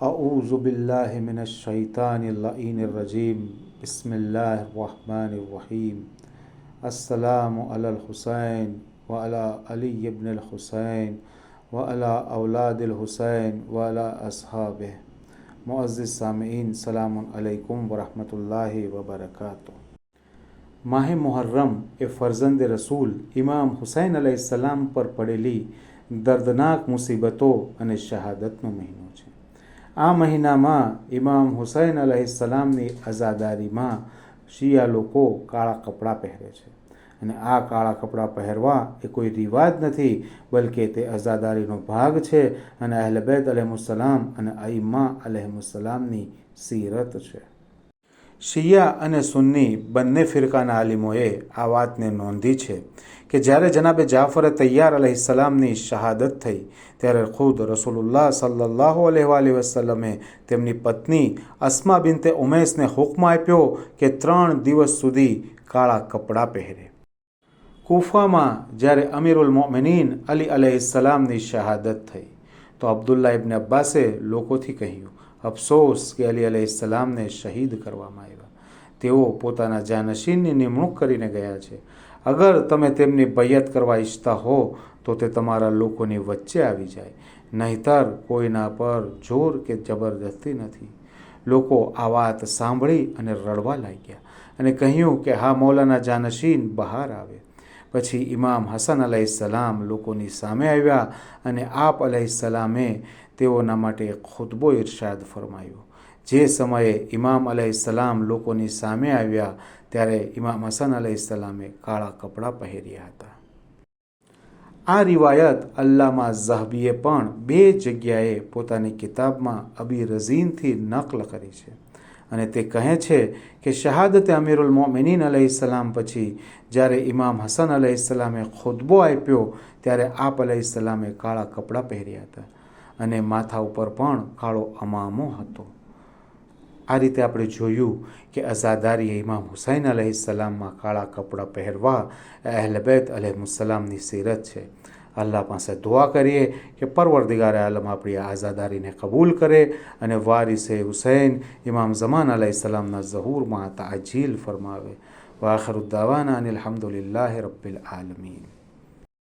أعوذ بالله من الشيطان اللعين الرجيم بسم الله الرحمن الرحيم السلام على الحسين وعلى علي بن الحسين وعلى أولاد الحسين وعلى أصحابه معزز سامعین سلام علیکم વરહમતુલ્લાહ વબરકાતુ માહે Muharrem એ ફરઝંદ રસૂલ ઇમામ હુસૈન અલૈહિસ્સલામ પર પડેલી દર્દનાક મુસીબતો અને શહાદતનો મહિનો છે આ મહિનામાં ઇમામ હુસૈન અલૈહિસ્સલામની આઝાદારીમાં શિયા લોકો કાળા કપડાં પહેરે છે. અને આ કાળા કપડાં પહેરવા એ કોઈ રિવાજ નથી, બલકે તે આઝાદારીનો ભાગ છે અને અહેલબૈદ અલહમુસલામ અને અઈમા અલહમુસલામની સીરત છે. શિયા અને સુન્ની બંને ફિરકાના આલિમોએ આ વાતને નોંધી છે કે જ્યારે જનાબે જાફરે તૈયાર અલહિસલામની શહાદત થઈ, ત્યારે ખુદ રસૂલુલ્લાહ સલ્લાહ અલહ વસલમે તેમની પત્ની અસ્મા બિનતે ઉમેશને હુકમ આપ્યો કે ત્રણ દિવસ સુધી કાળા કપડાં પહેરે. કુફામાં જ્યારે અમીરુલ મોમિનીન અલી અલહિસલામની શહાદત થઈ, તો અબ્દુલ્લા ઇબન અબ્બાસે લોકોથી કહ્યું અફસોસ કે અલી અલહિસલામને શહીદ કરવામાં આવ્યા. તેઓ પોતાના જાનશીનની નિમણૂક કરીને ગયા છે. અગર તમે તેમની બૈયત કરવા ઈચ્છતા હો, તો તે તમારા લોકોની વચ્ચે આવી જાય. નહીતર કોઈના પર જોર કે જબરદસ્તી નથી. લોકો આ વાત સાંભળી અને રડવા લાગ્યા અને કહ્યું કે, હા, મૌલાના જાનશીન બહાર આવે. પછી ઇમામ હસન સલામ લોકોની સામે આવ્યા અને આપ સલામે તેઓના માટે ખુતબો ઇરશાદ ફરમાયો. જે સમયે ઇમામ સલામ લોકોની સામે આવ્યા, ત્યારે ઇમામ હસન સલામે કાળા કપડાં પહેર્યા હતા. આ રિવાયત અલ્લામા ઝહબીએ પણ બે જગ્યાએ પોતાની કિતાબમાં અબી રઝીનથી નકલ કરી છે. અને તે કહે છે કે શહાદતે અમીરુલ મોમિનીન અલહીસલામ પછી જ્યારે ઇમામ હસન અલહીસલામે ખુતબો આપ્યો, ત્યારે આપ અલહીસલામે કાળા કપડાં પહેર્યા હતા અને માથા ઉપર પણ કાળો અમામો હતો. આ રીતે આપણે જોયું કે અઝાદારી ઇમામ હુસૈન અલહીસલામમાં કાળા કપડાં પહેરવા અહેલબેત અલહમુસલામની સીરત છે. અલ્લાહ પાસે દુઆ કરીએ કે પરવરદિગાર આલમ આપણી આઝાદારીને કબૂલ કરે અને વારિસે હુસૈન ઇમામ ઝમાન અલહીસલામના ઝહૂરમાં તાજીલ ફરમાવે. વાખરુદ્દાવાના અનિલ અલહમદુલિલ્લાહ રબ્બિલ આલમીન.